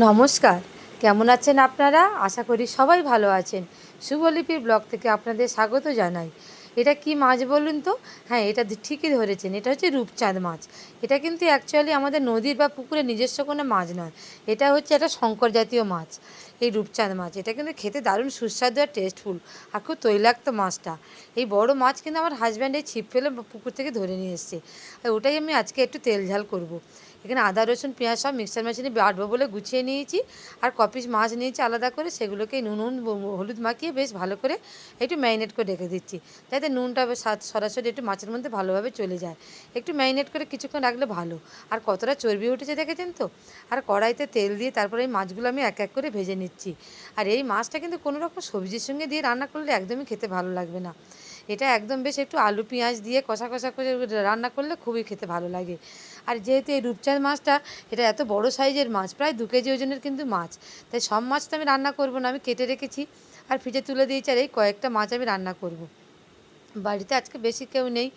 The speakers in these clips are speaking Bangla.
নমস্কার। কেমন আছেন আপনারা? আশা করি সবাই ভালো আছেন। শুভলিপির ব্লগ থেকে আপনাদের স্বাগত জানাই। এটা কি মাছ বলুন তো? হ্যাঁ এটা ঠিকই ধরেছেন। এটা হচ্ছে রূপচাঁদ মাছ। এটা কিন্তু অ্যাকচুয়ালি আমাদের নদীর বা পুকুরে নিজস্ব কোনো মাছ নয়। এটা হচ্ছে একটা শঙ্কর জাতীয় মাছ, এই রূপচাঁদ মাছ। এটা কিন্তু খেতে দারুণ সুস্বাদু আর টেস্টফুল আর খুব তৈলাক্ত মাছটা। এই বড় মাছ কিন্তু আমার হাজব্যান্ড এই ছিপ ফেলে পুকুর থেকে ধরে নিয়ে এসছে। ওটাই আমি আজকে একটু তেল ঝাল করব। এখানে আদা, রসুন, পেঁয়াজ সব মিক্সার মেশিনে বাটবো বলে গুছিয়ে নিয়েছি। আর কপিস মাছ নিয়েছি আলাদা করে, সেগুলোকে নুন হলুদ মাখিয়ে বেশ ভালো করে একটু ম্যারিনেট করে রেখে দিচ্ছি। যাতে নুনটা সরাসরি একটু মাছের মধ্যে ভালোভাবে চলে যায়। একটু ম্যারিনেট করে কিছুক্ষণ রাখলে ভালো। আর কতটা চর্বি উঠেছে দেখেছেন তো? আর কড়াইতে তেল দিয়ে তারপরে এই মাছগুলো আমি এক এক করে ভেজে নিচ্ছি। আর এই মাছটা কিন্তু কোনো রকম সবজির সঙ্গে দিয়ে রান্না করলে একদমই খেতে ভালো লাগবে না। এটা একদম বেশ একটু আলু, পেঁয়াজ দিয়ে কষা কষা করে রান্না করলে খুবই খেতে ভালো লাগে। আর যেহেতু এই রূপচাঁদ মাছটা, এটা এত বড় সাইজের মাছ, প্রায় দু কেজি ওজনের কিন্তু মাছ তাই সব মাছ তো আমি রান্না করব না, আমি কেটে রেখেছি আর ফ্রিজে তুলে দিয়েছি আর এই কয়েকটা মাছ আমি রান্না করব। বাড়িতে আজকে বেশি কেউ নেই,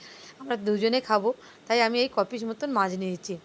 আমরা দুজনে খাব, তাই আমি এই কপিস মতন মাছ নিয়েছি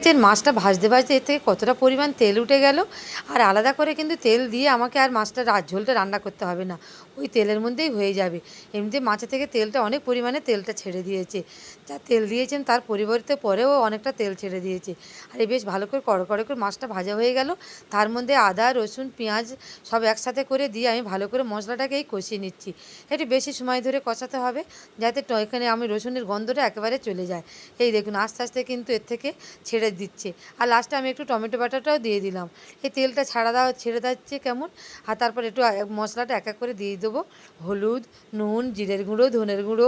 যে মাছটা ভাজতে ভাজতে এর থেকে কতটা পরিমাণ তেল উঠে গেল? আর আলাদা করে কিন্তু তেল দিয়ে আমাকে আর মাছটা রা- ঝোলটা রান্না করতে হবে না। ওই তেলের মধ্যেই হয়ে যাবে। এমনিতে মাছের থেকে তেলটা অনেক পরিমাণে তেলটা ছেড়ে দিয়েছে। যা তেল দিয়েছেন তার পরিবর্তে পরেও অনেকটা তেল ছেড়ে দিয়েছে। আর এই বেশ ভালো করে কড় কড় করে মাছটা ভাজা হয়ে গেল। তার মধ্যে আদা, রসুন, পেঁয়াজ সব একসাথে করে দিয়ে আমি ভালো করে মশলাটাকে এই কষিয়ে নিচ্ছি। একটু বেশি সময় ধরে কষাতে হবে যাতে এখানে আমি রসুনের গন্ধটা একেবারে চলে যায়। এই দেখুন আস্তে আস্তে কিন্তু এর থেকে ছেড়ে দিচ্ছে। আর লাস্টে আমি একটু টমেটো বাটাটাও দিয়ে দিলাম। এই তেলটা ছাড়া দেওয়া ছেড়ে যাচ্ছে কেমন? আর তারপর একটু মশলাটা এক এক করে দিয়ে দেবো। হলুদ, নুন, জিরের গুঁড়ো, ধনের গুঁড়ো,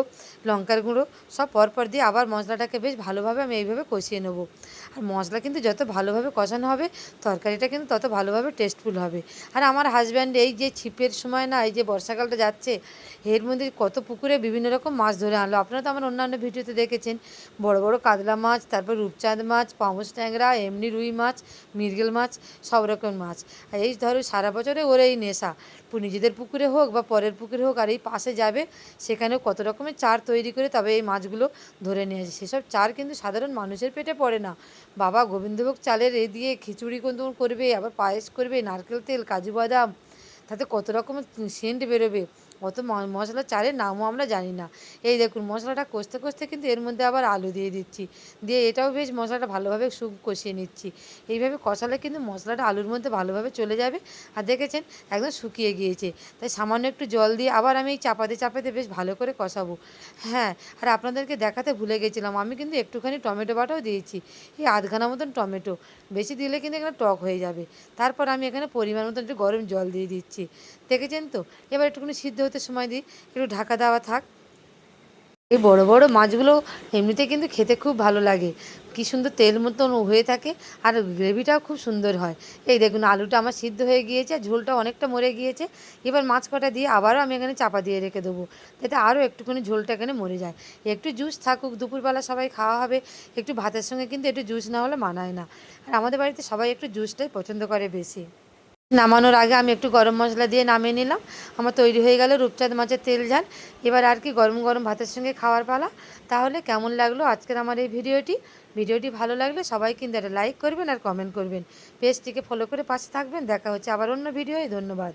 লঙ্কার গুঁড়ো, সব পরপর দিয়ে আবার মশলাটাকে বেশ ভালোভাবে আমি এইভাবে কষিয়ে নেব। আর মশলা কিন্তু যত ভালোভাবে কষানো হবে, তরকারিটা কিন্তু তত ভালোভাবে টেস্টফুল হবে। আর আমার হাজব্যান্ড এই যে ছিপের সময় না, এই যে বর্ষাকালটা যাচ্ছে, এর মধ্যে কত পুকুরে বিভিন্ন রকম মাছ ধরে আনলো। আপনারা তো আমার অন্যান্য ভিডিওতে দেখেছেন, বড় বড় কাতলা মাছ, তারপর রূপচাঁদ মাছ পাউস ট্যাংরা, এমনি রুই মাছ, মৃগেল মাছ, সব রকম মাছ। আর এই ধরো সারা বছরে ওর এই নেশা। নিজেদের পুকুরে হোক বা পরের পুকুরে হোক, আর এই পাশে যাবে, সেখানেও কত রকমের চার তৈরি করে তবে এই মাছগুলো ধরে নিয়ে আসে। সেসব চার কিন্তু সাধারণ মানুষের পেটে পড়ে না। বাবা গোবিন্দভোগ চালের এ দিয়ে খিচুড়ি কিন্তু করবে, আবার পায়েস করবে, নারকেল তেল, কাজু বাদাম, তাতে কত রকমের সেন্ট বেরোবে। অত মশলা চালের নামও আমরা জানি না। এই দেখুন, মশলাটা কষতে কষতে কিন্তু এর মধ্যে আবার আলু দিয়ে দিচ্ছি। দিয়ে এটাও বেশ মশলাটা ভালোভাবে সু, কষিয়ে নিচ্ছি। এইভাবে কষালে কিন্তু মশলাটা আলুর মধ্যে ভালোভাবে চলে যাবে। আর দেখেছেন, একদম শুকিয়ে গিয়েছে। তাই সামান্য একটু জল দিয়ে আবার আমি এই চাপাতে চাপাতে বেশ ভালো করে কষাবো। হ্যাঁ আর আপনাদেরকে দেখাতে ভুলে গেছিলাম, আমি কিন্তু একটুখানি টমেটো বাটাও দিয়েছি। এই আধখানা মতন টমেটো, বেশি দিলে কিন্তু এখানে টক হয়ে যাবে। তারপর আমি এখানে পরিমাণ মতন একটু গরম জল দিয়ে দিচ্ছি। দেখেছেন তো? এবার একটুখানি সিদ্ধ হতে সময় দিই, একটু ঢাকা দেওয়া থাক। এই বড় বড় মাছগুলো এমনিতে কিন্তু খেতে খুব ভালো লাগে। কি সুন্দর তেল মতন হয়ে থাকে আর গ্রেভিটাও খুব সুন্দর হয়। এই দেখুন, আলুটা আমার সিদ্ধ হয়ে গিয়েছে আর ঝোলটা অনেকটা মরে গিয়েছে। এবার মাছ কটা দিয়ে আবারও আমি এখানে চাপা দিয়ে রেখে দেবো, যাতে আরও একটুখানি ঝোলটা এখানে মরে যায়। একটু জুস থাকুক, দুপুরবেলা সবাই খাওয়া হবে, একটু ভাতের সঙ্গে কিন্তু একটু জুস না হলে মানায় না। আর আমাদের বাড়িতে সবাই একটু জুসটাই পছন্দ করে বেশি। নামানোর আগে আমি একটু গরম মশলা দিয়ে নামিয়ে নিলাম। আমার তৈরি হয়ে গেল রূপচাঁদ মাছের তেল ঝাল। এবার আর কি গরম গরম ভাতের সঙ্গে খাওয়ার পালা। তাহলে কেমন লাগল আজকের আমার এই ভিডিওটি? ভিডিওটি ভালো লাগলে সবাই কিন্তু একটা লাইক করবেন আর কমেন্ট করবেন। পেজটিকে ফলো করে পাশে থাকবেন। দেখা হচ্ছে আবার অন্য ভিডিওয়। ধন্যবাদ।